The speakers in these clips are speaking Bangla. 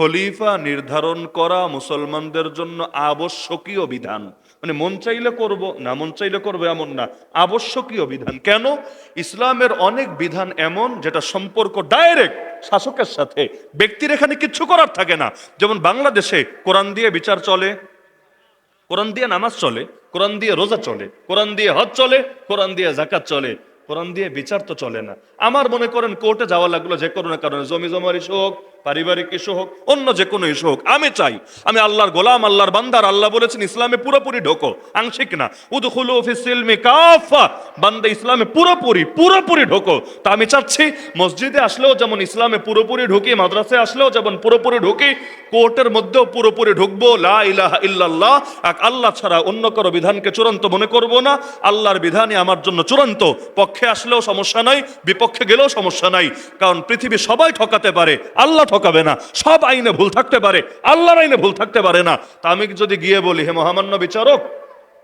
খলিফা নির্ধারণ করা মুসলমানদের জন্য আবশ্যকীয় বিধান। মানে মন চাইলে করব, না মন চাইলে করব এমন না, আবশ্যকীয় বিধান। কেন? ইসলামের অনেক বিধান এমন যেটা সম্পর্ক ডাইরেক্ট শাসকের সাথে। ব্যক্তির এখানে কিচ্ছু করার থাকে না। যেমন বাংলাদেশে কোরআন দিয়ে বিচার চলে, কোরআন দিয়ে নামাজ চলে, কোরআন দিয়ে রোজা চলে, কোরআন দিয়ে হজ চলে, কোরআন দিয়ে জাকাত চলে, কোরআন দিয়ে বিচার তো চলে না। আমার মনে করেন কোর্টে যাওয়া লাগল যে কোনো কারণে, জমি জমার হোক পারিবারিক ইস্যু হোক, অন্য যে কোনো ইস্যু হোক, আমি চাই, আমি আল্লাহর গোলাম, আল্লাহর বান্দার, আল্লাহ বলেছেন ইসলামে পুরোপুরি ঢোকো, আংশিক না। উদখুলু ফিসিলমি কাফা, বান্দা ইসলামে পুরোপুরি পুরোপুরি ঢোকো। তা আমি চাচ্ছি, মসজিদে আসলেও যেমন ইসলামে পুরোপুরি ঢুকি মাদ্রাসায় আসলেও যেমন পুরোপুরি ঢুকি, কোর্টের মধ্যেও পুরোপুরি ঢুকবো, লা ইলাহা ইল্লাল্লাহ, এক আল্লাহ ছাড়া অন্য কারও বিধানকে চূড়ান্ত মনে করব না, আল্লাহর বিধানই আমার জন্য চূড়ান্ত। পক্ষে আসলেও সমস্যা নাই, বিপক্ষে গেলেও সমস্যা নাই, কারণ পৃথিবী সবাই ঠকাতে পারে, আল্লাহ ঠকাবে না। সব আইনে ভুল থাকতে পারে, আল্লাহর আইনে ভুল থাকতে পারে না। তা আমি যদি গিয়ে বলি, হে মহামান্য বিচারক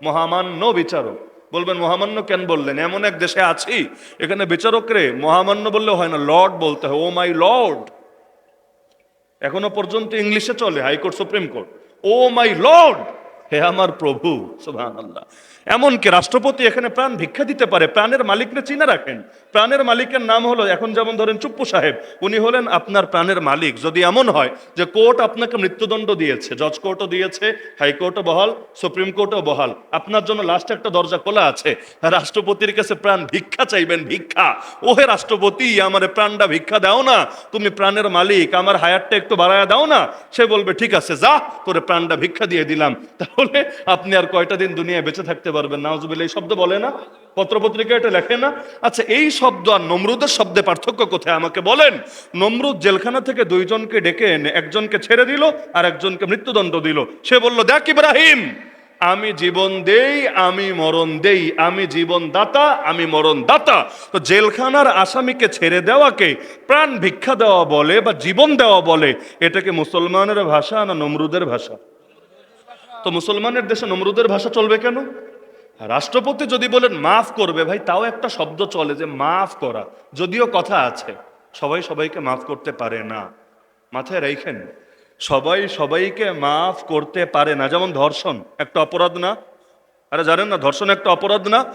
মহামান্য বিচারক। বলবেন, মহামান্য কেন বললেন? এমন এক দেশে আছি, এখানে বিচারক রে মহামান্য বললে হয় না, লর্ড বলতে হয়। Oh my lord! এখনও পর্যন্ত ইংলিশে চলে high court, supreme court. Oh my lord! হে আমার প্রভু! সুবহান আল্লাহ এমনকি রাষ্ট্রপতি এখানে প্রাণ ভিক্ষা দিতে পারে, প্রাণের মালিককে চিনে রাখেন। প্রাণের মালিকের নাম হলো, এখন যেমন ধরেন চুপ্পু সাহেব, উনি হলেন আপনার প্রাণের মালিক। যদি এমন হয় যে কোর্ট আপনাকে মৃত্যুদণ্ড দিয়েছে, জজ কোর্টও দিয়েছে হাইকোর্টও বহাল, সুপ্রিম কোর্টও বহাল, আপনার জন্য লাস্ট একটা দরজা খোলা আছে। রাষ্ট্রপতির কাছে প্রাণ ভিক্ষা চাইবেন, ভিক্ষা। ওহে রাষ্ট্রপতি, আমার প্রাণটা ভিক্ষা দাও না, তুমি প্রাণের মালিক, আমার হায়ারটা একটু বাড়ায় দাও না। সে বলবে, ঠিক আছে, যা, তোরে প্রাণটা ভিক্ষা দিয়ে দিলাম। তাহলে আপনি আর কয়টা দিন দুনিয়ায় বেঁচে থাকতে পারবেন নাউজুবিল্লাহ, এই শব্দ বলে না, পত্রপত্রিকা এটা লেখে না। আচ্ছা এই শব্দ আর নমরুদের শব্দে পার্থক্য কোথায়? আমাকে বলেন। নমরুদ জেলখানা থেকে দুইজনকে ডেকে এনে একজনকে ছেড়ে দিল আর একজনকে মৃত্যুদণ্ড দিল। সে বলল, দেখ ইব্রাহিম, আমি জীবন দেই, আমি মরণ দেই, আমি জীবন দাতা, আমি মরণ দাতা। তো জেলখানার আসামিকে ছেড়ে দেওয়াকে প্রাণ ভিক্ষা দেওয়া বলে বা জীবন দেওয়া বলে এটাকে মুসলমানের ভাষা না নমরুদের ভাষা? তো মুসলমানের দেশে নমরুদের ভাষা চলবে কেন? রাষ্ট্রপতি যদি বলেন, মাফ করবে ভাই, তাও একটা শব্দ চলে যে, মাফ করা। যদিও কথা আছে, সবাই সবাইকে মাফ করতে পারে না। মাথায় রেখেন সবাই সবাইকে মাফ করতে পারে না। যেমন ধর্ষণ, একটা অপরাধ না? আরে জানেন না, ধর্ষণ একটা অপরাধ না?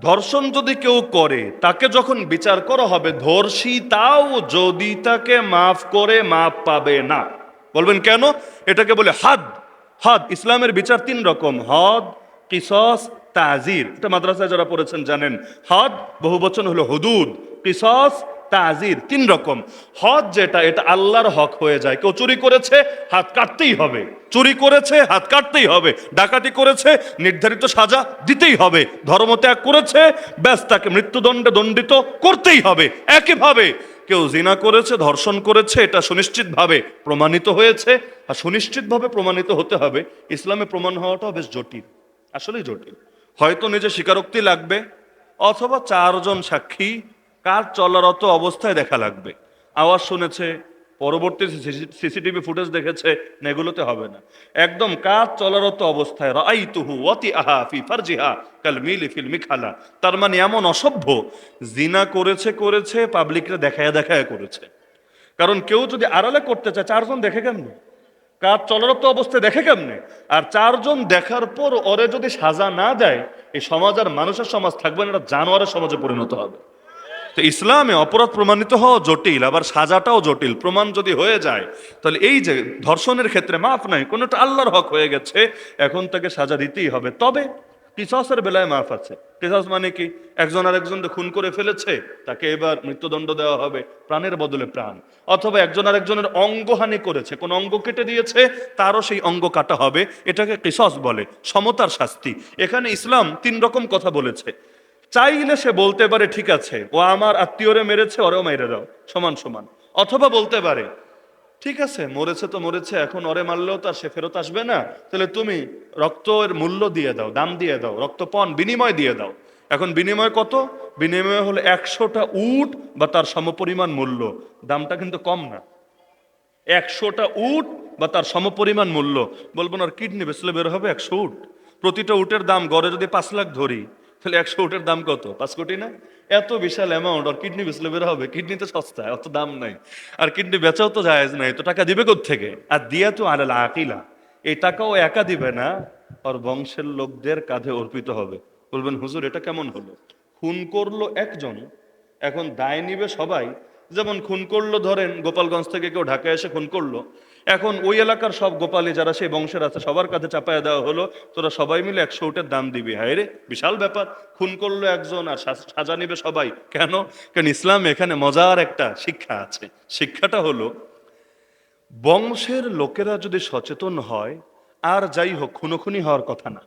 ধর্ষণ যদি কেউ করে, তাকে যখন বিচার করা হবে, ধর্ষী তাও যদি তাকে মাফ করে, মাফ পাবে না। বলবেন কেন? এটাকে বলে হাদ। হাদ, ইসলামের বিচার তিন রকম। হদ, কিসস তাজির। এটা মাদ্রাসায় যারা পড়েছেন জানেন। হদ বহু বচন হলো হুদুদ, কিসস, তাজির, তিন রকম। হদ যেটা, এটা আল্লাহর হক হয়ে যায়। কেউ চুরি করেছে, হাত কাটতেই হবে। চুরি করেছে, হাত কাটতেই হবে। ডাকাতি করেছে, নির্ধারিত সাজা দিতেই হবে। ধর্মত্যাগ করেছে, ব্যাস তাকে মৃত্যুদণ্ডে দণ্ডিত করতেই হবে। একইভাবে কেউ জিনা করেছে, ধর্ষণ করেছে, এটা সুনিশ্চিতভাবে প্রমাণিত হয়েছে। আর সুনিশ্চিতভাবে প্রমাণিত হতে হবে, ইসলামে প্রমাণ হওয়াটাও বেশ জটিল। আসলেই জটিল। হয়তো নিজে স্বীকারোক্তি লাগবে, অথবা চারজন সাক্ষী কার চলারত অবস্থায় দেখা লাগবে। আওয়াজ শুনেছে, পরবর্তী সিসিটিভি ফুটেজ দেখেছে না এগুলোতে হবে না। একদম কাজ চলারত অবস্থায় রাইতুহু ওয়াতি আহা ফি ফারজিহা কাল মিলি ফিল মিখালা তার মানে এমন অসভ্য, জিনা করেছে করেছে পাবলিকরা দেখায় দেখায় করেছে। কারণ কেউ যদি আড়ালে করতে চায়, চারজন দেখে কেমনে? কাজ চলরত অবস্থায় দেখে কেমনে? আর চারজন দেখার পর ওরে যদি সাজা না দেয়, এই সমাজ আর মানুষের সমাজ থাকবে না, এটা জানোয়ারের সমাজে পরিণত হবে। তো ইসলামে অপরাধ প্রমাণিত হওয়া জটিল, আবার সাজাটাও জটিল। প্রমাণ যদি হয়ে যায়, তাহলে এই যে ধর্ষণের ক্ষেত্রে মাফ নাই, কোনোটা আল্লাহর হক হয়ে গেছে, এখন তাকে সাজা দিতেই হবে। তবে কিসাসের বেলায় মাফ আছে। কিসাস মানে কি? একজন আর একজনকে খুন করে ফেলেছে, তাকে এবার মৃত্যুদণ্ড দেওয়া হবে প্রাণের বদলে প্রাণ। অথবা একজন আর একজনের অঙ্গহানি করেছে, কোন অঙ্গ কেটে দিয়েছে, তারও সেই অঙ্গ কাটা হবে। এটাকে কিসস বলে, সমতার শাস্তি। এখানে ইসলাম তিন রকম কথা বলেছে। চাইলে সে বলতে পারে, ঠিক আছে, ও আমার আত্মীয়রে মেরেছে, ওরেও মেরে দাও। সমান সমান। অথবা বলতে পারে ঠিক আছে, মরেছে তো মরেছে, এখন ওরে মারলেও তার সে ফেরত আসবে না। তাহলে তুমি রক্তের মূল্য দিয়ে দাও, দাম দিয়ে দাও, রক্তপণ, বিনিময় দিয়ে দাও। এখন বিনিময় কত? বিনিময় হলো একশোটা উট বা তার সমপরিমাণ মূল্য। দামটা কিন্তু কম না। একশোটা উট বা তার সমপরিমাণ মূল্য। বলব না কিডনি বেচলে বের হবে একশো উট। প্রতিটা উটের দাম গড়ে যদি পাঁচ লাখ ধরি তাহলে একশো উটের দাম কত? পাঁচ কোটি না? এত বিশাল অ্যামাউন্ট আর কিডনি বেচলে বের হবে কিডনি তো সস্তা অত দাম নাই। আর কিডনি বেচাও তো জায়েজ নাই, তো টাকা দিবে থেকে আর দিয়া তো আলাল আকিলা। এই টাকাও একা দিবে না আর বংশের লোকদের কাঁধে অর্পিত হবে। বলবেন, হুজুর, এটা কেমন হলো? খুন করল একজন, এখন দায় নিবে সবাই। যেমন খুন করল, ধরেন, গোপালগঞ্জ থেকে কেউ ঢাকায় এসে খুন করল এখন ওই এলাকার সব গোপালী যারা সেই বংশের আছে, সবার কাছে চাপায় দেওয়া হলো, তোরা সবাই মিলে একশো উটের দাম দিবি। হায় রে, বিশাল ব্যাপার। খুন করল একজন আর সাজা নিবে সবাই। কেন? কারণ ইসলাম এখানে মজার একটা শিক্ষা আছে। শিক্ষাটা হলো, বংশের লোকেরা যদি সচেতন হয়, আর যাই হোক, খুনোখুনি হওয়ার কথা না।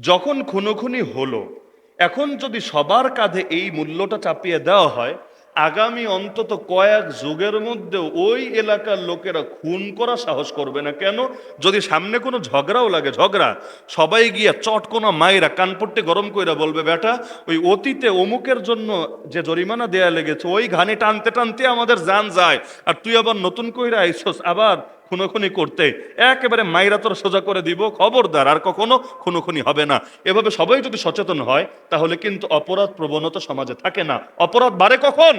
যখন খুনোখুনি হলো, এখন যদি সবার কাঁধে এই মূল্যটা চাপিয়ে দেওয়া হয় আগামী অন্তত কয়েক যুগের মধ্যে ওই এলাকার লোকেরা খুন করা সাহস করবে না। কেন? যদি সামনে কোনো ঝগড়াও লাগে, ঝগড়া, সবাই গিয়া চট কোনো মায়েরা কানপট্টে গরম কইরা বলবে, বেটা, ওই অতীতে অমুকের জন্য যে জরিমানা দেয়া লেগেছে, ওই ঘানি টানতে টানতে আমাদের যান যায়, আর তুই আবার নতুন কইরা আইসস, আবার খুনোখুনি করতে। একেবারে মাইরা তোর সোজা করে দিব, খবরদার, আর কখনো খুনোখুনি হবে না। এভাবে সবাই যদি সচেতন হয়, তাহলে কিন্তু অপরাধ প্রবণতা সমাজে থাকে না। অপরাধ বাড়ে কখন?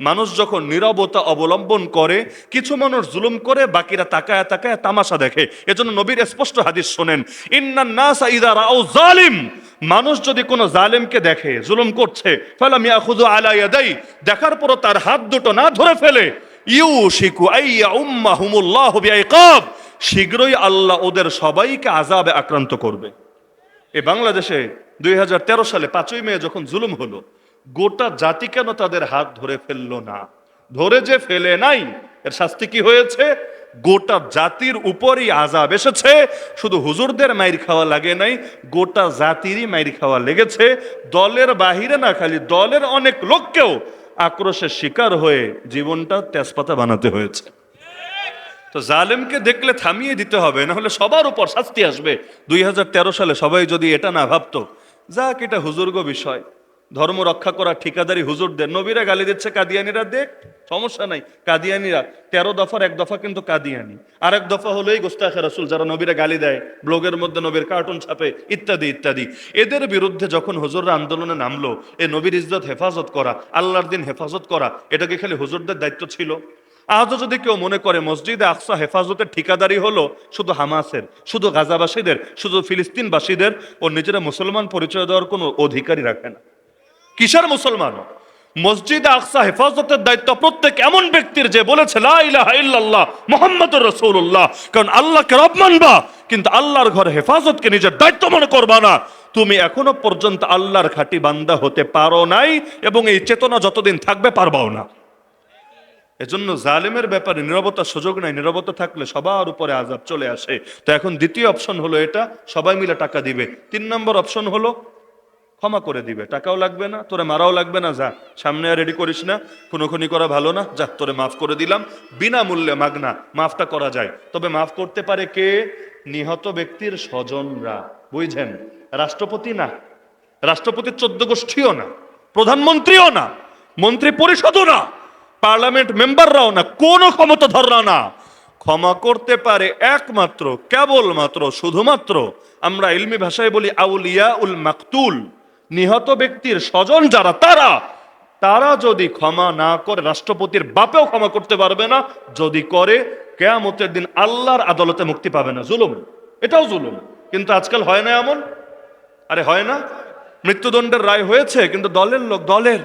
মানুষ যখন নীরবতা অবলম্বন করে, কিছু মানুষ জুলুম করে, বাকিরা তাকায় তাকায় তামাশা দেখে। এজন্য নবীর স্পষ্ট হাদিস শোনেন, ইন্নান নাসা ইদা রাউ জালিম। মানুষ যদি কোনো জালেমকে দেখে, জুলুম করছে, ফালাম ইয়াখুযু আলাইয়া ইয়াদাই। দেখার পরও তার হাত দুটো না ধরে ফেলে। ইউশিকু আইয়া উম্মাহুমুল্লাহু বিআইকাব। শীঘ্রই আল্লাহ ওদের সবাইকে আজাবে আক্রান্ত করবে। এ বাংলাদেশে দুই হাজার তেরো সালে পাঁচই মে যখন জুলুম হলো, গোটা জাতি কেন তাদের হাত ধরে ফেলল না? ধরে যে ফেলে নাই, এর শাস্তি কি হয়েছে? গোটা জাতির উপরই আজাব এসেছে। শুধু হুজুরদের মাইর খাওয়া লাগে নাই, গোটা জাতিরই মাইর খাওয়া লেগেছে। দলের বাহিরে না, খালি দলের অনেক লোককেও আক্রোশের শিকার হয়ে জীবনটা তেজপাতা বানাতে হয়েছে। তো জালেমকে দেখলে থামিয়ে দিতে হবে না হলে সবার উপর শাস্তি আসবে। দুই হাজার তেরো সালে সবাই যদি এটা না ভাবতো, যাক এটা হুজুর্গ বিষয়। ধর্ম রক্ষা করা ঠিকাদারি হুজুরদের। নবীরা গালি দিচ্ছে কাদিয়ানিরা দেখ সমস্যা নাই। কাদিয়ানিরা তেরো দফার, এক দফা কিন্তু কাদিয়ানি। আর এক দফা হলো এই গোস্তাখে রাসুল, যারা নবীরা গালি দেয়, ব্লগের মধ্যে নবীর কার্টুন ছাপে, ইত্যাদি ইত্যাদি। এদের বিরুদ্ধে যখন হুজুররা আন্দোলনে নামলো, এ নবীর ইজ্জত হেফাজত করা, আল্লাহর দিন হেফাজত করা এটা কি খালি হুজুরদের দায়িত্ব ছিল। আজও যদি কেউ মনে করে মসজিদে আকসা হেফাজতের ঠিকাদারি হলো, শুধু হামাসের, শুধু গাজাবাসীদের, শুধু ফিলিস্তিনবাসীদের, ও নিজেরা মুসলমান পরিচয় দেওয়ার কোনো অধিকারই রাখে না। কিসের মুসলমান? মসজিদে আকসা হেফাজতের দায়িত্ব প্রত্যেক এমন ব্যক্তির যে বলেছে রাসূলুল্লাহ। কারণ আল্লাহকে রব মানবা, কিন্তু আল্লাহর ঘর হেফাজতকে নিজের দায়িত্ব মনে করবা না। তুমি এখনও পর্যন্ত আল্লাহর খাঁটি বান্দা হতে পারো নাই এবং এই চেতনা যতদিন থাকবে পারবাও না। এজন্য জালেমের ব্যাপারে নিরবতার সুযোগ নাই। নিরবতা থাকলে সবার উপরে আজাব চলে আসে। তো এখন দ্বিতীয় অপশন হলো এটা, সবাই মিলে টাকা দিবে। তিন নম্বর অপশন হলো ক্ষমা করে দিবে। টাকাও লাগবে না, তোরে মারাও লাগবে না, যা। সামনে আর রেডি করিস না, খুনোখুনি করা ভালো না, যা, তোরে মাফ করে দিলাম। বিনামূল্যে মাগনা, মাফটা করা যায়। তবে মাফ করতে পারে কে? নিহত ব্যক্তির স্বজনরা। বুঝছেন রাষ্ট্রপতি না রাষ্ট্রপতির চোদ্দ গোষ্ঠীও না, প্রধানমন্ত্রীও না, মন্ত্রী পরিষদও না, পার্লামেন্ট মেম্বাররাও না, কোনো ক্ষমতাধররা না। ক্ষমা করতে পারে একমাত্র, কেবলমাত্র, শুধুমাত্র, আমরা ইলমি ভাষায় বলি আউলিয়া উল মাকতুল। নিহত ব্যক্তির স্বজন যারা, তারা তারা যদি ক্ষমা না করে, রাষ্ট্রপতির বাপেও ক্ষমা করতে পারবে না, যদি করে, কেয়ামতের দিন আল্লাহর আদালতে মুক্তি পাবে না। জুলুম, এটাও জুলুম। কিন্তু আজকাল হয় না এমন? আরে হয় না। মৃত্যুদণ্ডের রায় হয়েছে, কিন্তু দলের লোক, দলের।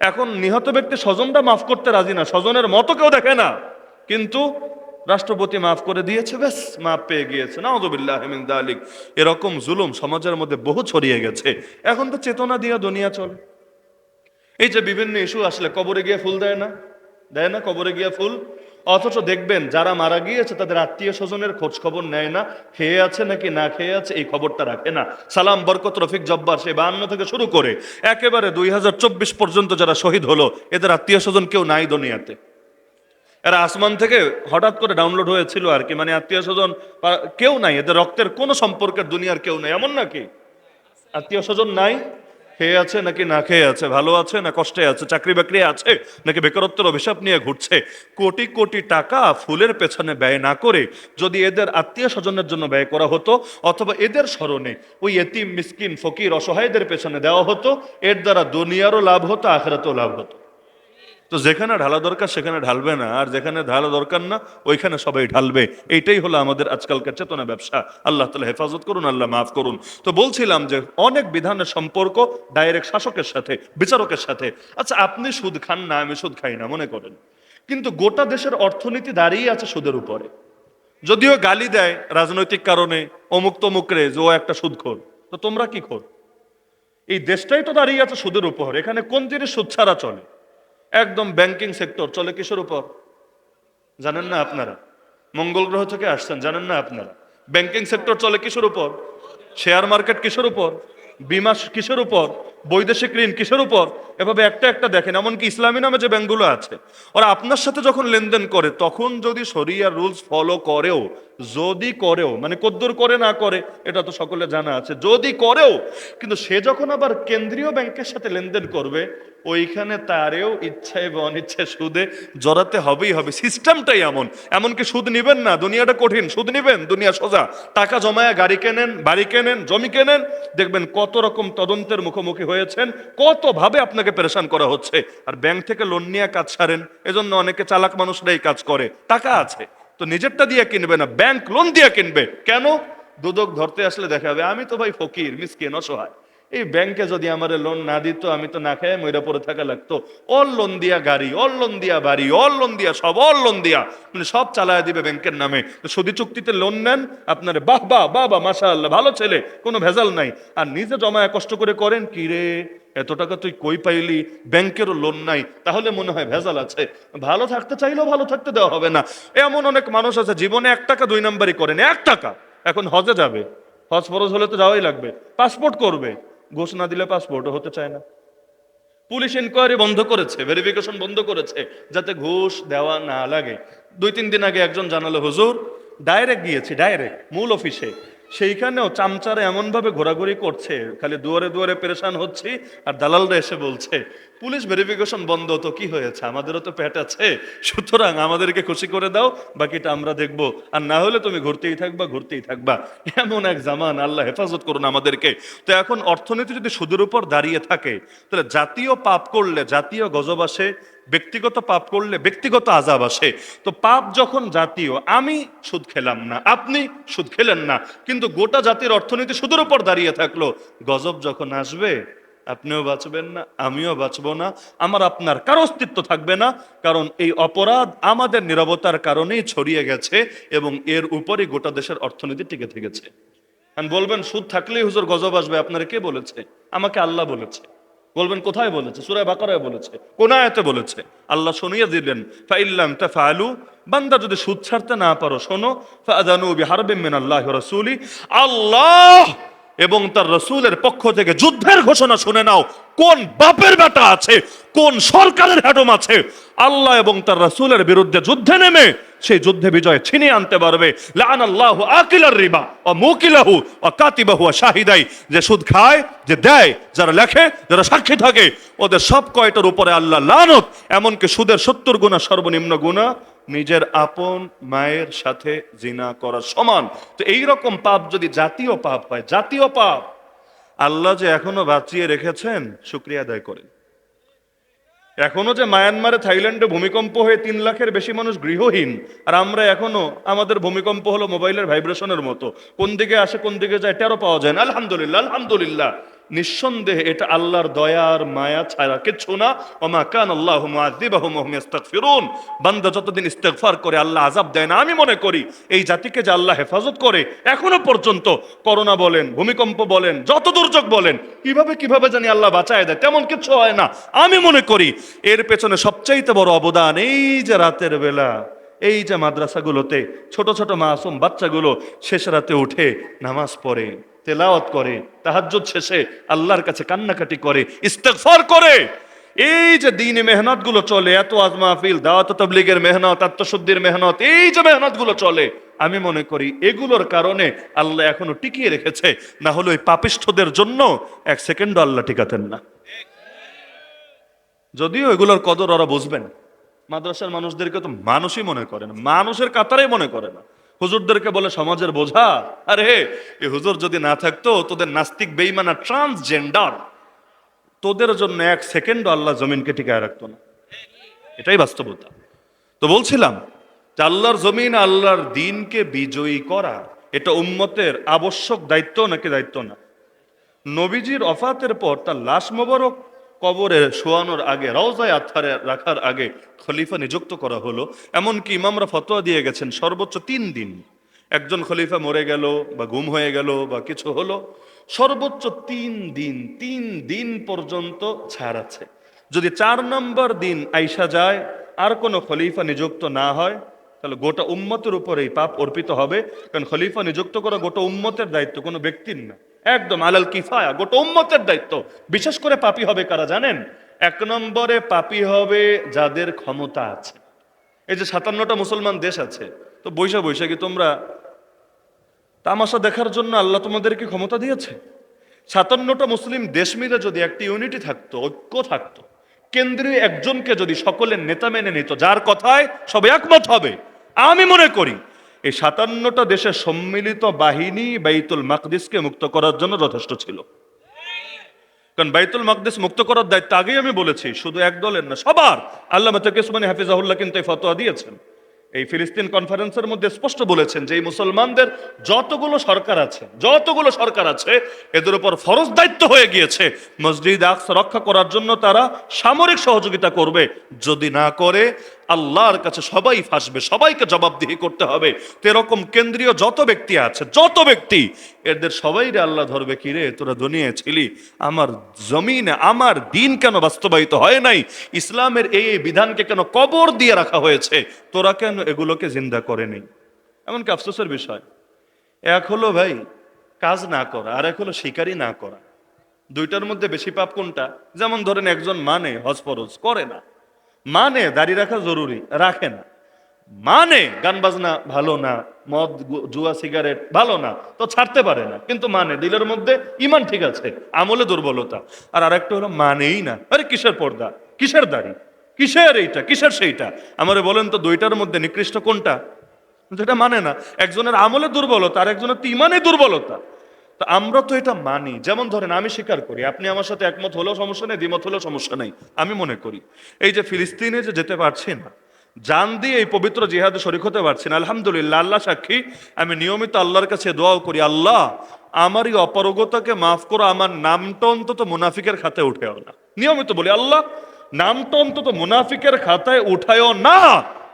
এখন নিহত ব্যক্তি স্বজনটা মাফ করতে রাজি না। স্বজনের মতো কেউ দেখে না। কিন্তু রাষ্ট্রপতি মাফ করে দিয়েছে বেশ মাফ পেয়ে গিয়েছে। নাউজুবিল্লাহ মিন দালিক। এরকম জুলুম সমাজের মধ্যে বহু ছড়িয়ে গেছে। এখন তো চেতনা দিয়ে দুনিয়া চলে। এই যে বিভিন্ন ইস্যু আসলে কবরে গিয়ে ফুল দেয় না? দেয় না কবরে গিয়ে ফুল? অথচ দেখবেন, যারা মারা গিয়েছে, তাদের আত্মীয় স্বজনের খোঁজ খবর নেয় না। খেয়ে আছে নাকি না খেয়ে আছে, এই খবরটা রাখে না। সালাম, বরকত, রফিক, জব্বার, সে বান্ন থেকে শুরু করে, একেবারে দুই হাজার চব্বিশ পর্যন্ত যারা শহীদ হলো, এদের আত্মীয় স্বজন কেউ নাই দুনিয়াতে। এরা আসমান থেকে হঠাৎ করে ডাউনলোড হয়েছিল আর কি। মানে আত্মীয় স্বজন কেউ নাই, এদের রক্তের কোনো সম্পর্কের দুনিয়ার কেউ নাই। এমন নাকি? আত্মীয় স্বজন নাই? খেয়ে আছে নাকি না খেয়ে আছে? ভালো আছে না কষ্টে আছে? চাকরি বাকরি আছে নাকি বেকারত্বের অভিশাপ নিয়ে ঘুরছে? কোটি কোটি টাকা ফুলের পেছনে ব্যয় না করে যদি এদের আত্মীয় স্বজনের জন্য ব্যয় করা হতো, অথবা এদের স্মরণে ওই এতিম, মিসকিন, ফকির, অসহায়দের পেছনে দেওয়া হতো, এর দ্বারা দুনিয়ারও লাভ হতো, আখেরাতেও লাভ হতো। তো যেখানে ঢালা দরকার, সেখানে ঢালবে না। আর যেখানে ঢালা দরকার না, ওইখানে সবাই ঢালবে। এইটাই হলো আমাদের আজকালকার চেতনা ব্যবসা। আল্লাহ তালা হেফাজত করুন, আল্লাহ মাফ করুন। তো বলছিলাম যে, অনেক বিধানের সম্পর্ক ডাইরেক্ট শাসকের সাথে, বিচারকের সাথে। আচ্ছা আপনি সুদ খান না, আমি সুদ খাই না, মনে করেন। কিন্তু গোটা দেশের অর্থনীতি দাঁড়িয়ে আছে সুদের উপরে। যদিও গালি দেয় রাজনৈতিক কারণে, অমুক তমুক রে, যে ও একটা সুদ খোর তো তোমরা কি খোর? এই দেশটাই তো দাঁড়িয়ে আছে সুদের উপর। এখানে কোন জিনিস সুদ ছাড়া চলে? একদম ব্যাংকিং সেক্টর চলে কিসের উপর? জানেন না আপনারা? মঙ্গল গ্রহ থেকে আসছেন, জানেন না আপনারা? ব্যাংকিং সেক্টর চলে কিসের উপর? শেয়ার মার্কেট কিসের উপর? বিমা কিসের উপর? বৈদেশিক ঋণ কিসের উপর? এভাবে একটা একটা দেখেন, এমনকি ইসলামী নামে যে ব্যাংকগুলো আছে। ওরা আপনার সাথে যখন লেনদেন করে, তখন যদি শরিয়ার রুলস ফলো করেও, যদি করেও মানে কদ্দুর করে না করে, এটা তো সকলে জানা আছে, যদি করেও, কিন্তু সে যখন আবার কেন্দ্রীয় ব্যাংকের সাথে লেনদেন করবে, ওইখানে তারেও ইচ্ছা এবং অনিচ্ছা সুদে জড়াতে হবেই হবে। সিস্টেমটাই এমন। এমনকি সুদ নিবেন না, দুনিয়াটা কঠিন। সুদ নিবেন, দুনিয়া সোজা। টাকা জমায়া গাড়ি কেনেন, বাড়ি কেনেন, জমি কেনেন, দেখবেন কত রকম তদন্তের মুখোমুখি কত ভাবে আপনাকে পেরেশান করা হচ্ছে। আর ব্যাংক থেকে লোন নিয়ে কাজ ছাড়েন এজন্য অনেকে চালাক মানুষরাই কাজ করে। টাকা আছে, তো নিজেরটা দিয়ে কিনবে না, ব্যাংক লোন দিয়ে কিনবে। কেন? দুদক ধরতে আসলে দেখা যাবে, আমি তো ভাই ফকির, মিসকিন, অসহায়। এই ব্যাংকে যদি আমার লোন না দিত, আমি তো না খেয়ে ময়রা পরে থাকা লাগতো। অল লোন দিয়া গাড়ি, অল লোন দিয়া বাড়ি, অল লোন দিয়া সব, অল লোন দিয়া। মানে সব চালায় দিবে ব্যাংকের নামে। তো সদি চুক্তিতে লোন নেন, আপনার বাহ বাহ বাহ মাসা আল্লাহ ভালো ছেলে, কোনো ভেজাল নাই। আর নিজে জমায় কষ্ট করে করেন, কি রে, এত টাকা তুই কই পাইলি? ব্যাংকেরও লোন নাই। তাহলে মনে হয় ভেজাল আছে। ভালো থাকতে চাইলেও ভালো থাকতে দেওয়া হবে না। এমন অনেক মানুষ আছে, জীবনে এক টাকা দুই নাম্বারই করেন, এক টাকা। এখন হজে যাবে। হজ ফরজ হলে তো যাওয়াই লাগবে। পাসপোর্ট করবে। ঘোষ না দিলে পাসপোর্টও হতে চায় না। পুলিশ ইনকোয়ারি বন্ধ করেছে ভেরিফিকেশন বন্ধ করেছে, যাতে ঘুষ দেওয়া না লাগে। দুই তিন দিন আগে একজন জানালো, হুজুর ডাইরেক্ট গিয়েছি ডাইরেক্ট মূল অফিসে সেইখানেও চামচারে এমনভাবে ঘোরাঘুরি করছে, খালি দুয়ারে দুয়ারে পেরেশান হচ্ছি আর দালালরা এসে বলছে, পুলিশ ভেরিফিকেশন বন্ধ, তো কি হয়েছে? আমাদেরও তো পেট আছে, সুতরাং আমাদেরকে খুশি করে দাও, বাকিটা আমরা দেখব। আর না হলে তুমি ঘুরতেই থাকবা ঘুরতেই থাকবা। এমন এক জামান, আল্লাহ হেফাজত করুন আমাদেরকে। তো এখন অর্থনীতি যদি সুদের উপর দাঁড়িয়ে থাকে, তাহলে জাতীয় পাপ করলে জাতীয় গজব আসে ব্যক্তিগত পাপ করলে ব্যক্তিগত আজাব আসে। তো পাপ যখন জাতীয়, আমি সুদ খেলাম না, আপনি সুদ খেলেন না, কিন্তু গোটা জাতির অর্থনীতি সুদের উপর দাঁড়িয়ে থাকল। গজব যখন আসবে, আপনিও বাঁচবেন না, আমিও বাঁচবো না, আমার আপনার কারও অস্তিত্ব থাকবে না, কারণ এই অপরাধ আমাদের নিরবতার কারণেই ছড়িয়ে গেছে এবং এর উপরই গোটা দেশের অর্থনীতি টিকে থেকেছে। আর বলবেন, সুদ থাকলেই হুজুর গজব আসবে, আপনারা কে বলেছে? আমাকে আল্লাহ বলেছে। বলবেন, কোথায় বলেছে? সুরায় বাকারায় বলেছে। কোন আয়াতে বলেছে? আল্লাহ শুনিয়ে দিলেন ফাইল্লাম তাফালু বান্দা যদি সুদ ছাড়তে না পারো, শোনো ফাদানু বিহারবিম মিন আল্লাহ রাসূলি আল্লাহ এবং তার রসুলের পক্ষ থেকে যুদ্ধের ঘোষণা শুনে নাও, কোন বাপের বেটা আছে, কোন সরকারের হ্যাডম আছে। আল্লাহ এবং তার রসুলের বিরুদ্ধে যুদ্ধে নেমে সেই যুদ্ধে বিজয় ছিনিয়ে আনতে পারবে। লান আকিলার রিবা ও মুকিলাহু ও কাতিবাহু শাহিদাই। যে সুদ খায়, যে দেয়, যারা লেখে, যারা সাক্ষী থাকে, ওদের সব কয়টার উপরে আল্লাহ লানত। এমনকি সুদের সত্তর গুণা সর্বনিম্ন গুণা নিজের আপন মায়ের সাথে জিনা করা সমান। তো এই রকম পাপ যদি জাতীয় পাপ হয়, জাতীয় পাপ। আল্লাহ যে এখনও বাঁচিয়ে রেখেছেন, শুক্রিয়া আদায় করেন। এখনও যে মায়ানমারে থাইল্যান্ডে ভূমিকম্প হয়ে তিন লাখের বেশি মানুষ গৃহহীন, আর আমরা এখনও আমাদের ভূমিকম্প হলো মোবাইলের ভাইব্রেশনের মতো। কোন দিকে আসে, কোন দিকে যায় টেরো পাওয়া যায় না। আলহামদুলিল্লাহ আলহামদুলিল্লাহ। নিঃসন্দেহে এটা আল্লাহর দয়ার মায়া ছাড়া কিচ্ছু না। ওমা কান আল্লাহ ইস্তাগফিরুন বান্দা যতদিন ইস্তেগফার করে, আল্লাহ আযাব দেয় না। আমি মনে করি, এই জাতিকে যে আল্লাহ হেফাজত করে, এখনও পর্যন্ত করোনা বলেন, ভূমিকম্প বলেন, যত দুর্যোগ বলেন, কীভাবে কীভাবে জানি আল্লাহ বাঁচায় দেয়, তেমন কিছু হয় না। আমি মনে করি, এর পেছনে সবচাইতে বড় অবদান এই যে রাতের বেলা, এই যে মাদ্রাসাগুলোতে ছোট ছোট মাসুম বাচ্চাগুলো শেষ রাতে উঠে নামাজ পড়ে। তেলাওয়াত করে, তাহাজ্জুদ শেষে আল্লাহর কাছে কান্নাকাটি করে, ইস্তেগফার করে। এই যে দিনে মেহনতগুলো চলে, এত আজ মাহফিল, দাওয়াত তবলিগের মেহনত, আত্মশুদ্ধির মেহনত, এই যে মেহনতগুলো চলে, আমি মনে করি এগুলোর কারণে আল্লাহ এখনও টিকিয়ে রেখেছে। না হলে ওই পাপিষ্ঠদের জন্য এক সেকেন্ড আল্লাহ টিকাতেন না। যদিও এগুলোর কদর ওরা বুঝবেন, মাদ্রাসার মানুষদেরকে তো মানুষই মনে করে না, মানুষের কাতারেই মনে করে না। হুজুরদেরকে বলে, সমাজের বোঝা? আরে এই হুজুর যদি না থাকতো, তোদের নাস্তিক বেইমানা ট্রান্সজেন্ডার, তোদের জন্য এক সেকেন্ড আল্লাহ জমিনকে টিকায় রাখতো না। এটাই বাস্তবতা। তো বলছিলাম যে আল্লাহর জমিন, আল্লাহর দিনকে বিজয়ী করা, এটা উম্মতের আবশ্যক দায়িত্ব নাকি দায়িত্ব না? নবীজির অফাতের পর তার লাশ মোবারক কবরে শোয়ানোর আগে, রওজায় আথারে রাখার আগে খলিফা নিযুক্ত করা হলো। এমনকি ইমামরা ফতোয়া দিয়ে গেছেন, সর্বোচ্চ তিন দিন। একজন খলিফা মরে গেল বা গুম হয়ে গেল বা কিছু হলো, সর্বোচ্চ তিন দিন তিন দিন পর্যন্ত ছাড় আছে। যদি চার নম্বর দিন আইসা যায়, আর কোনো খলিফা নিযুক্ত না হয়, তাহলে গোটা উম্মতের উপর এই পাপ অর্পিত হবে, কারণ খলিফা নিযুক্ত করা গোটা উম্মতের দায়িত্ব, কোনো ব্যক্তির না। একদম আলাল কিফায়া, গোটা উম্মতের দায়িত্ব। বিশেষ করে পাপি হবে কারা জানেন? এক নম্বরে পাপি হবে যাদের ক্ষমতা আছে। এই যে সাতান্নটা মুসলমান দেশ আছে, তো বৈশা বৈশাখী তোমরা তামাশা দেখার জন্য আল্লাহ তোমাদেরকে ক্ষমতা দিয়েছে? সাতান্নটা মুসলিম দেশ মিলে যদি একটি ইউনিটি থাকতো, ঐক্য থাকতো, কেন্দ্রীয় একজনকে যদি সকলের নেতা মেনে নিত, যার কথায় সবাই একমত হবে, আমি মনে করি এই সাতান্নটা দেশের সম্মিলিত বাহিনী বাইতুল মাকদিসকে মুক্ত করার জন্য যথেষ্ট ছিল। কারণ বাইতুল মাকদিস মুক্ত করার দায়িত্ব আগেই আমি বলেছি, শুধু এক দলের না, সবার। আল্লাহ কেসমানি হাফিজাহুল্লাহ কিন্তু এই ফতোয়া দিয়েছেন। এই ফিলিস্তিন কনফারেন্সের মধ্যে স্পষ্ট বলেছেন যে এই মুসলমানদের যতগুলো সরকার আছে, যতগুলো সরকার আছে, এদের উপর ফরজ দায়িত্ব হয়ে গিয়েছে। মসজিদ আকস রক্ষা করার জন্য তারা সামরিক সহযোগিতা করবে। যদি না করে আল্লাহর কাছে সবাই ফাঁসবে, সবাইকে জবাবদিহি করতে হবে। তো এরকম কেন্দ্রীয় যত ব্যক্তি আছে, যত ব্যক্তি, এদের সবাই রে আল্লাহ ধরবে কি রে তোরা দুনিয়া ছিলি? আমার জমিনে, আমার দিন কেন বাস্তবায়িত হয় নাই? ইসলামের এই বিধানকে কেন কবর দিয়ে রাখা হয়েছে? তোরা কেন এগুলোকে জিন্দা করে নেই? এমনকি আফসোসের বিষয়, এক হলো ভাই, কাজ না করা, আর এক হলো শিকারই না করা। দুইটার মধ্যে বেশি পাপ কোনটা? যেমন ধরেন একজন মানে হজ ফরজ, করে না। মানে দাড়ি রাখা জরুরি, রাখে না। মানে গান বাজনা ভালো না, মদ জুয়া, সিগারেট ভালো না, তো ছাড়তে পারে না। কিন্তু মানে দিলের মধ্যে ইমান ঠিক আছে, আমলে দুর্বলতা। আর আরেকটা হলো মানেই না। আরে কিসের পর্দা? কিসের দাড়ি? কিসের এইটা? কিসের সেইটা? আমারে বলেন তো দুইটার মধ্যে নিকৃষ্ট কোনটা? যেটা মানে না, একজনের আমলে দুর্বলতা আর একজনের তো ইমানে দুর্বলতা। তা আমরা তো এটা মানি। যেমন ধরেন, আমি স্বীকার করি, আপনি আমার সাথে একমত হলেও সমস্যা নেই, দ্বিমত হলেও সমস্যা নেই, আমি মনে করি। এই যে ফিলিস্তিনে যে যেতে পারছি না জান দিয়ে এই পবিত্র জিহাদে শরিক হতে পারছি না, আলহামদুলিল্লাহ, আল্লাহ সাক্ষী, আমি নিয়মিত আল্লাহর কাছে দোয়াও করি, আল্লাহ, আমার এই অপারগতাকে মাফ করো, আমার নামটা অন্তত মুনাফিকের খাতায় উঠেও না। নিয়মিত বলি, আল্লাহ, নামটা অন্তত মুনাফিকের খাতায় উঠায়ও না।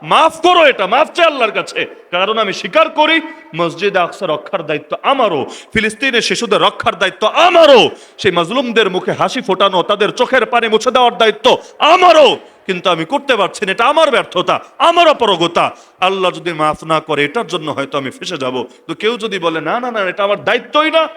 মাফ করো এটা, মাফ চাই আল্লাহর কাছে। কারণ আমি স্বীকার করি, মসজিদ আকসা রক্ষার দায়িত্ব আমারও, ফিলিস্তিনের শিশুদের রক্ষার দায়িত্ব আমারও। সেই মাজলুমদের মুখে হাসি ফোটানো, তাদের চোখের পানি মুছে দেওয়ার দায়িত্ব আমারও। কিন্তু আমি করতে পারছি না, এটা আমার ব্যর্থতা, আমার অপরগতা। আল্লাহ যদি মাফ না করে, এটার জন্য হয়তো আমি ফেসে যাব। তো কেউ যদি বলে, না না না, এটা আমার দায়িত্বই না।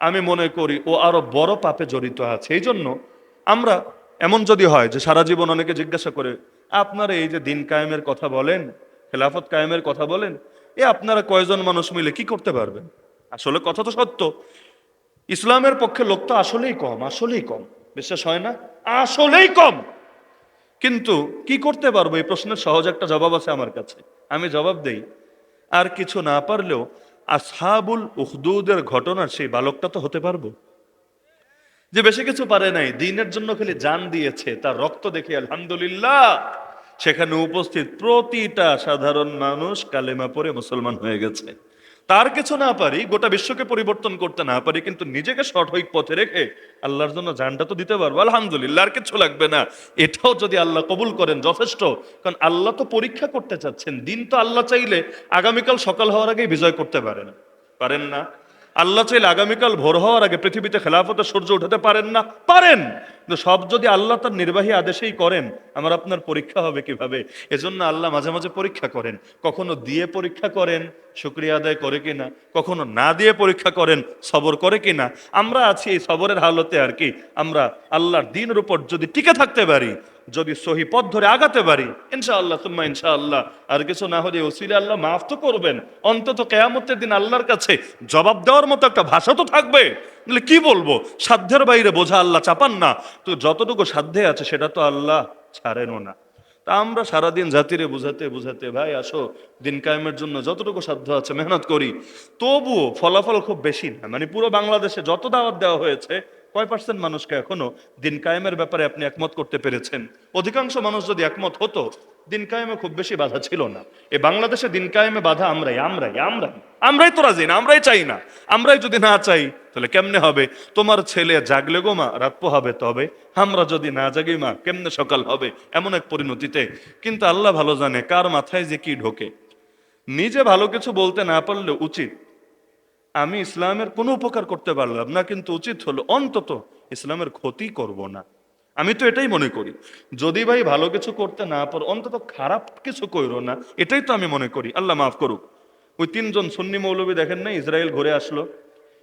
আমি মনে করি, ও আরও বড় পাপে জড়িত আছে। এই জন্য আমরা, এমন যদি হয় যে সারা জীবন অনেকে জিজ্ঞাসা করে আপনারা এই যে দিন কায়েমের কথা বলেন, খেলাফত কায়েমের কথা বলেন, এ আপনারা কয়জন মানুষ মিলে কি করতে পারবেন? আসলে কথা তো সত্য। ইসলামের পক্ষে লোক তো আসলেই কম আসলেই কম। বিশ্বাস হয় না? আসলেই কম! কিন্তু কি করতে পারব? এই প্রশ্নের সহজ একটা জবাব আছে আমার কাছে। আমি জবাব দেই, আর কিছু না পারলেও আসহাবুল উহদুদের ঘটনার সেই বালকটা তো হতে পারব। যে বেশি কিছু পারে নাই, দিনের জন্য খালি জান দিয়েছে, তার রক্ত দেখে আলহামদুলিল্লাহ। সেখানে উপস্থিত প্রতিটা সাধারণ মানুষ কালেমা পরে মুসলমান হয়ে গেছে। তার কিছু না পারি, গোটা বিশ্বকে পরিবর্তন করতে না পারি, কিন্তু নিজেকে সঠিক পথে রেখে আল্লাহর জন্য জানটা তো দিতে পারব। আলহামদুলিল্লাহ, আর কিছু লাগবে না। এটাও যদি আল্লাহ কবুল করেন, যথেষ্ট। কারণ আল্লাহ তো পরীক্ষা করতে চাচ্ছেন। দিন তো আল্লাহ চাইলে আগামীকাল সকাল হওয়ার আগেই বিজয় করতে পারেন। পারেন না? আল্লাহ চাইলে আগামীকাল ভোর হওয়ার আগে পৃথিবীতে খেলাফতের সূর্য উঠাতে পারেন না? পারেন! কিন্তু সব যদি আল্লাহ তার নির্বাহী আদেশেই করেন, আমার আপনার পরীক্ষা হবে কীভাবে? এজন্য আল্লাহ মাঝে মাঝে পরীক্ষা করেন। কখনো দিয়ে পরীক্ষা করেন, শুক্রিয়া আদায় করে কিনা? কখনো না দিয়ে পরীক্ষা করেন, সবর করে কিনা? আমরা আছি এই সবরের হালতে আর কি। আমরা আল্লাহর দিনের উপর যদি টিকে থাকতে পারি যদি সহি পথ ধরে আগাতে পারি, ইনশাআল্লাহ তুম্মা ইনশাআল্লাহ। আর কিছু না হলে ওসিলে আল্লাহ মাফ তো করবেন। অন্তত কেয়ামতের দিন আল্লাহর কাছে জবাব দেওয়ার মতো একটা ভাষা তো থাকবে। কি বলব? সাধ্যের বাইরে বোঝা আল্লাহ চাপান না। তো যতটুকু সাধ্যে আছে সেটা তো আল্লাহ ছাড়েনও না। তা আমরা সারাদিন জাতিরে বুঝাতে বুঝাতে, ভাই, আসো, দিন কায়েমের জন্য যতটুকু সাধ্য আছে মেহনত করি। তবুও ফলাফল খুব বেশি না। মানে পুরো বাংলাদেশে যত দাওয়াত দেওয়া হয়েছে কয় পার্সেন্ট মানুষকে এখনও দিন কায়েমের ব্যাপারে আপনি একমত করতে পেরেছেন? অধিকাংশ মানুষ যদি একমত হতো, দিন কায়েমে খুব বেশি বাধা ছিল না। এ বাংলাদেশে দিন কায়েমে বাধা আমরাই আমরাই আমরাই। আমরাই তো রাজি না, আমরাই চাই না। আমরাই যদি না চাই, তাহলে কেমনে হবে? তোমার ছেলে জাগলে গো মা, রাত পোহাবে তবে। আমরা যদি না জাগি মা, কেমনে সকাল হবে? এমন এক পরিণতিতে। কিন্তু আল্লাহ ভালো জানে কার মাথায় যে কি ঢোকে। নিজে ভালো কিছু বলতে না পারলে উচিত। আমি ইসলামের কোনো উপকার করতে পারলাম না, কিন্তু উচিত হলো অন্তত ইসলামের ক্ষতি করব না। আমি তো এটাই মনে করি, যদি ভাই ভালো কিছু করতে না পারো, অন্তত খারাপ কিছু করো না, এটাই তো আমি মনে করি। আল্লাহ মাফ করুক। ওই তিনজন সুন্নি মৌলবী দেখেন না ইসরায়েল ঘুরে আসলো।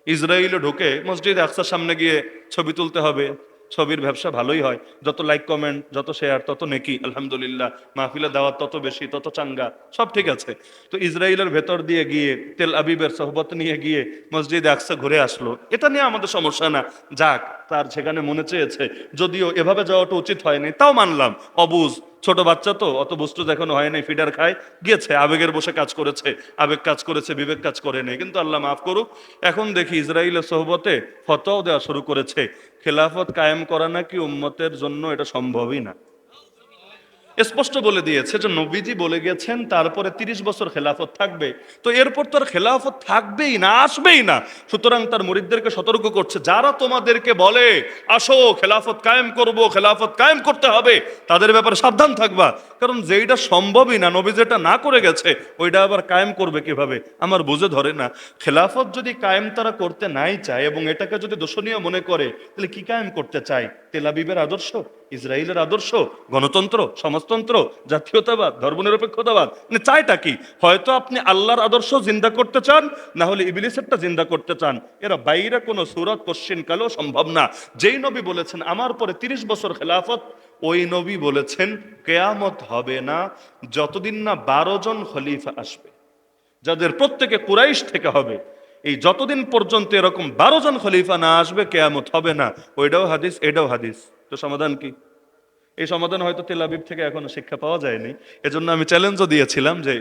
ইসরায়েলে ঢুকে মসজিদ আকসার সামনে গিয়ে ছবি তুলতে হবে। ছবির ব্যবসা ভালোই হয়। যত লাইক কমেন্ট যত শেয়ার তত নেকি, আলহামদুলিল্লাহ। মাহফিলের দাওয়াত তত বেশি, তত চাঙ্গা, সব ঠিক আছে। তো ইসরায়েলের ভেতর দিয়ে গিয়ে, তেল আবিবের সহবত নিয়ে গিয়ে মসজিদ আকসা ঘুরে আসলো। এটা নিয়ে আমাদের সমস্যা না। যাক, তার সেখানে মনে চেয়েছে, যদিও এভাবে যাওয়াটা উচিত হয়নি, তাও মানলাম। অবুজ, ছোট বাচ্চা তো, অত বস্তু এখনও হয় নাই ফিডার খায়, গিয়েছে, আবেগের বসে কাজ করেছে, আবেগ কাজ করেছে, বিবেক কাজ করে নেই। কিন্তু আল্লাহ মাফ করুক, এখন দেখি ইসরায়েলের সহবতে ফতোয়াও দেওয়া শুরু করেছে। খেলাফত কায়েম করা নাকি উম্মতের জন্য এটা সম্ভবই না। স্পষ্ট বলে দিয়েছে যে নবীজি বলে গেছেন, তারপরে তিরিশ বছর খেলাফত থাকবে। তো এরপর তো আর খেলাফত থাকবেই না, আসবেই না। সুতরাং তার মরিদদেরকে সতর্ক করছে, যারা তোমাদেরকে বলে, আসো, খেলাফত কায়েম করব, খেলাফত কায়েম করতে হবে, তাদের ব্যাপারে সাবধান থাকবা। কারণ যেইটা সম্ভবই না, নবী যেটা না করে গেছে, ওইটা আবার কায়েম করবে কীভাবে? আমার বুঝে ধরে না। খেলাফত যদি কায়েম তারা করতে নাই চায় এবং এটাকে যদি দোষণীয় মনে করে, তাহলে কি কায়েম করতে চায়? তেলাবিবের আদর্শ? ইসরায়েলের আদর্শ, গণতন্ত্র, সমাজতন্ত্র, জাতীয়তাবাদ, ধর্মনিরপেক্ষতাবাদ মানে চাইটা কি? হয়তো আপনি আল্লাহর আদর্শ জিন্দা করতে চান, না হলে ইবিলিসেরটা জিন্দা করতে চান। এরা বাইরে কোনো সুরত পশ্চিম কালেও সম্ভব না। যেই নবী বলেছেন, আমার পরে তিরিশ বছর খেলাফত, ওই নবী বলেছেন, কেয়ামত হবে না যতদিন না বারো জন খলিফা আসবে। যাদের প্রত্যেকে কুরাইশ থেকে হবে, এই যতদিন পর্যন্ত এরকম বারো জন খলিফা না আসবে, কেয়ামত হবে না। ওইটাও হাদিস, এটাও হাদিস। তো সমাধান কি? এই সমাধান হয়তো তেল আবিব থেকে এখনও শিক্ষা পাওয়া যায়নি। এজন্য আমি চ্যালেঞ্জও দিয়েছিলাম যে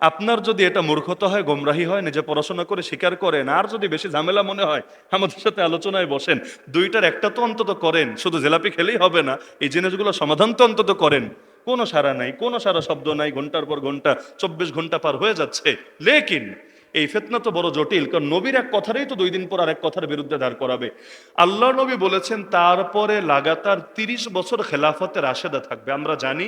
আপনার যদি এটা মূর্খতা হয়, গোমরাহি হয়, নিজে পড়াশোনা করে স্বীকার করেন, আর যদি বেশি ঝামেলা মনে হয়, আমাদের সাথে আলোচনায় বসেন। দুইটার একটা তো অন্তত করেন, শুধু জেলাপি খেলেই হবে না, এই জিনিসগুলো সমাধান তো অন্তত করেন। কোনো সারা নাই, কোনো সারা শব্দ নাই, ঘণ্টার পর ঘণ্টা, চব্বিশ ঘণ্টা পার হয়ে যাচ্ছে। লেকিন এই ফেতনা তো বড় জটিল, কারণ নবীর এক কথারই তো দুই দিন পর আরেক কথার বিরুদ্ধে দাঁড় করাবে। আল্লাহ নবী বলেছেন, তারপরে লাগাতার তিরিশ বছর খেলাফতের আশেদা থাকবে। আমরা জানি,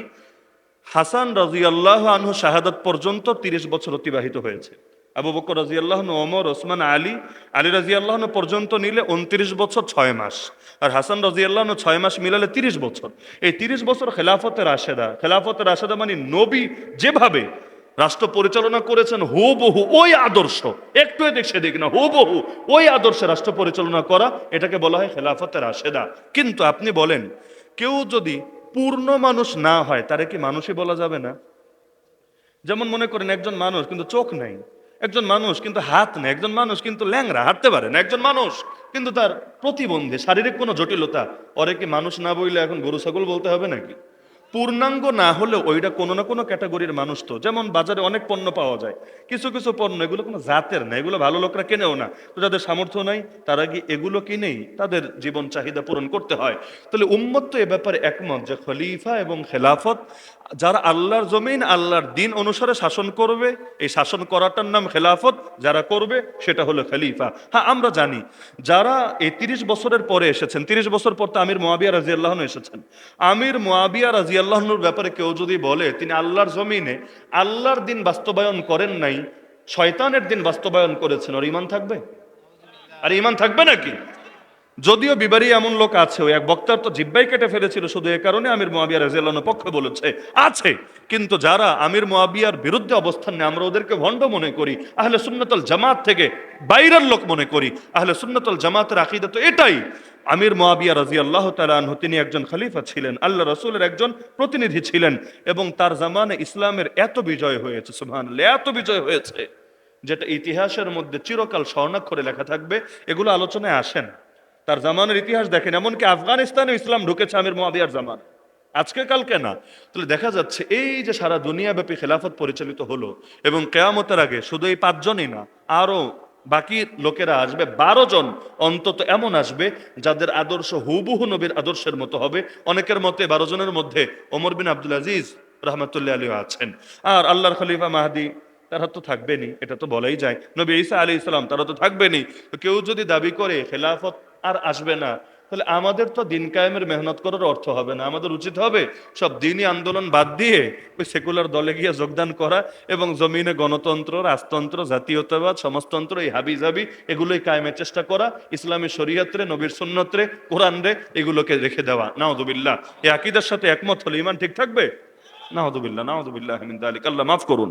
হাসান রাজি আল্লাহ আনহু শাহাদাত পর্যন্ত তিরিশ বছর অতিবাহিত হয়েছে। আবু বকর রাজি আল্লাহ ওমর, ওসমান, আলী আলী রাজি আল্লাহ পর্যন্ত নিলে উনত্রিশ বছর ছয় মাস, আর হাসান রাজি আল্লাহ ছয় মাস মিলালে তিরিশ বছর। এই তিরিশ বছর খেলাফতের আশেদা খেলাফতের আশেদা মানে নবী যেভাবে রাষ্ট্র পরিচালনা করেছেন হুবহু ওই আদর্শ। একটু এদিক সেদিক না, হুবহু ওই আদর্শে রাষ্ট্র পরিচালনা করা, এটাকে বলা হয় খেলাফতের আশেদা কিন্তু আপনি বলেন, কেউ যদি পূর্ণ মানুষ না হয়, তারে কি মানুষই বলা যাবে না? যেমন মনে করেন একজন মানুষ কিন্তু চোখ নাই, একজন মানুষ কিন্তু হাত নেই, একজন মানুষ কিন্তু ল্যাংরা হাঁটতে পারে না, একজন মানুষ কিন্তু তার প্রতিবন্ধী, শারীরিক কোনো জটিলতা, ওরে কি মানুষ না বইলে এখন গরু, ছাগল বলতে হবে নাকি? পূর্ণাঙ্গ না হলেও ওইটা কোনো না কোনো ক্যাটাগরির মানুষ তো। যেমন বাজারে অনেক পণ্য পাওয়া যায়। কিছু কিছু পণ্য, এগুলো কোনো জাতের না, এগুলো ভালো লোকরা কেনেও না। তো যাদের সামর্থ্য নাই, তারা কি এগুলো কিনেই তাদের জীবন চাহিদা পূরণ করতে হয়? তাহলে উম্মত তো এ ব্যাপারে একমত যে খলিফা এবং খেলাফত যারা আল্লাহর জমিন, আল্লাহর দিন অনুসারে শাসন করবে, এই শাসন করাটার নাম খেলাফত, যারা করবে সেটা হলো খলিফা। হ্যাঁ আমরা জানি, যারা এই তিরিশ বছরের পরে এসেছেন, তিরিশ বছর পর তো আমির মোয়াবিয়া রাজি আল্লাহন এসেছেন। আমির মোয়াবিয়া রাজি আল্লাহনুর ব্যাপারে কেউ যদি বলে, তিনি আল্লাহর জমিনে আল্লাহর দিন বাস্তবায়ন করেন নাই, শয়তানের দিন বাস্তবায়ন করেছেন, ওর ইমান থাকবে? আর ইমান থাকবে নাকি? যদিও বিবারী এমন লোক আছে, ওই এক বক্তার তো জিব্বাই কেটে ফেলেছিল, শুধু এ কারণে আমির মোয়াবিয়া রাজিয়াল্লাহ পক্ষে বলেছে, আছে। কিন্তু যারা আমির মোয়াবিয়ার বিরুদ্ধে অবস্থান নেয়, আমরা ওদেরকে ভণ্ড মনে করি, আহলে সুন্নতল জামাত থেকে বাইরের লোক মনে করি। আহলে সুন্নতল জামাতের আকিদা তো এটাই। আমির মোয়াবিয়া রাজি আল্লাহ তালাহ তিনি একজন খালিফা ছিলেন আল্লাহ রসুলের একজন প্রতিনিধি ছিলেন, এবং তার জামানে ইসলামের এত বিজয় হয়েছে সুবহান এত বিজয় হয়েছে, যেটা ইতিহাসের মধ্যে চিরকাল স্বর্ণাক্ষরে লেখা থাকবে, এগুলো আলোচনায় আসেন তার জামানের ইতিহাস দেখেন, এমনকি আফগানিস্তানে ইসলাম ঢুকেছে আমির মোয়াবিয়ার জামান। আজকে কালকে না, তাহলে দেখা যাচ্ছে এই যে সারা দুনিয়াব্যাপী খেলাফত পরিচালিত হলো এবং কেয়ামতের আগে শুধু এই পাঁচজনই না আরও বাকি লোকেরা আসবে, বারো জন অন্তত এমন আসবে যাদের আদর্শ হুবহু নবীর আদর্শের মতো হবে। অনেকের মতে বারো জনের মধ্যে ওমর বিন আব্দুল আজিজ রহমতুল্লাহ আলী আছেন। আর আল্লাহর খলিফা মাহাদি, তারা তো থাকবেনি এটা তো বলাই যায়। নবী ঈসা আলী ইসলাম তারা তো থাকবেনি কেউ যদি দাবি করে খেলাফত আর আসবে না। তাহলে আমাদের তো দিন কায়েমের মেহনত করার অর্থ হবে না। আমাদের উচিত হবে সব দিনই আন্দোলন বাদ দিয়ে ওই সেকুলার দলে গিয়ে যোগদান করা এবং জমিনে গণতন্ত্র, রাজতন্ত্র, জাতীয়তাবাদ, সমাজতন্ত্র, এই হাবি জাবি এগুলোই কায়েমের চেষ্টা করা, ইসলামী শরীয়ত্রে, নবীর সুন্নত্রে কোরআন রে এগুলোকে রেখে দেওয়া। নাওদুবিল্লাহ এই আকিদার সাথে একমত হলে ইমান ঠিক থাকবে? নাহদুবিল্লাহ নাহদুবিল্লাহ আল্লাহ মাফ করুন।